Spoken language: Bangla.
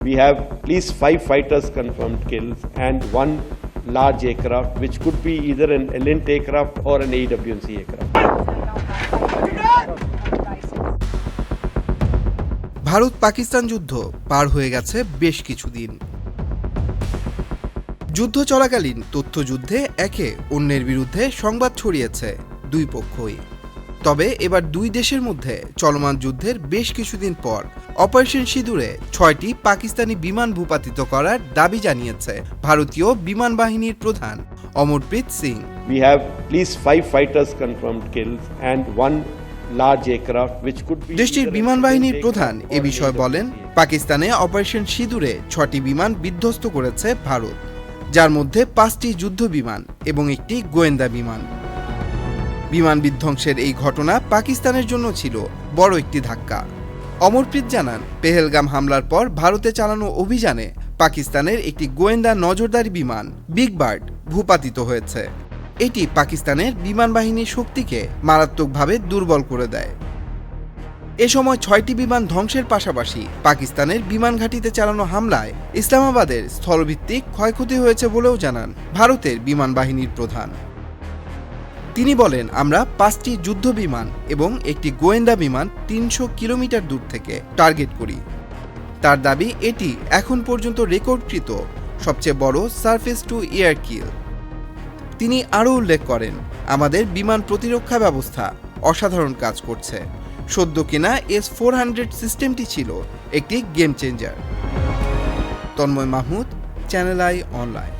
We have at least five fighters confirmed kills and one large aircraft, which could be either an Elint aircraft or an AWNC aircraft. Bharat Pakistan যুদ্ধ পার হয়ে গেছে বেশ কিছুদিন যুদ্ধ চলাকালীন তথ্যযুদ্ধে একে অন্যের বিরুদ্ধে সংবাদ ছড়িয়েছে দুই পক্ষই তবে এবার দুই দেশের মধ্যে চলমান যুদ্ধের বেশ কিছুদিন পর অপারেশন সিঁদুরে ছয়টি পাকিস্তানি বিমান ভূপাতিত করার দাবি জানিয়েছে ভারতীয় বিমান বাহিনীর প্রধান Amarpreet Singh. We have at least five fighters confirmed kills and one দেশটির বিমান বাহিনীর প্রধান এ বিষয়ে বলেন পাকিস্তানে অপারেশন সিঁদুরে ছটি বিমান বিধ্বস্ত করেছে ভারত যার মধ্যে পাঁচটি যুদ্ধ বিমান এবং একটি গোয়েন্দা বিমান। বিমান বিধ্বংসের এই ঘটনা পাকিস্তানের জন্য ছিল বড় একটি ধাক্কা। অমরপ্রীত জানান, পেহেলগাম হামলার পর ভারতে চালানো অভিযানে পাকিস্তানের একটি গোয়েন্দা নজরদারি বিমান, বিগ বার্ড, ভূপাতিত হয়েছে। এটি পাকিস্তানের বিমান বাহিনীর শক্তিকে মারাত্মকভাবে দুর্বল করে দেয়। এ সময় ছয়টি বিমান ধ্বংসের পাশাপাশি পাকিস্তানের বিমান ঘাঁটিতে চালানো হামলায় ইসলামাবাদের স্থলভিত্তিক ক্ষয়ক্ষতি হয়েছে বলেও জানান ভারতের বিমান বাহিনীর প্রধান। তিনি বলেন, আমরা পাঁচটি যুদ্ধ বিমান এবং একটি গোয়েন্দা বিমান তিনশো কিলোমিটার দূর থেকে টার্গেট করি। তার দাবি, এটি এখন পর্যন্ত রেকর্ডকৃত সবচেয়ে বড় সারফেস টু এয়ার কিল। তিনি আরও উল্লেখ করেন, আমাদের বিমান প্রতিরক্ষা ব্যবস্থা অসাধারণ কাজ করছে। সদ্য কেনা এস ফোর হান্ড্রেড সিস্টেমটি ছিল একটি game changer. Tanmoy Mahmud, channel i online.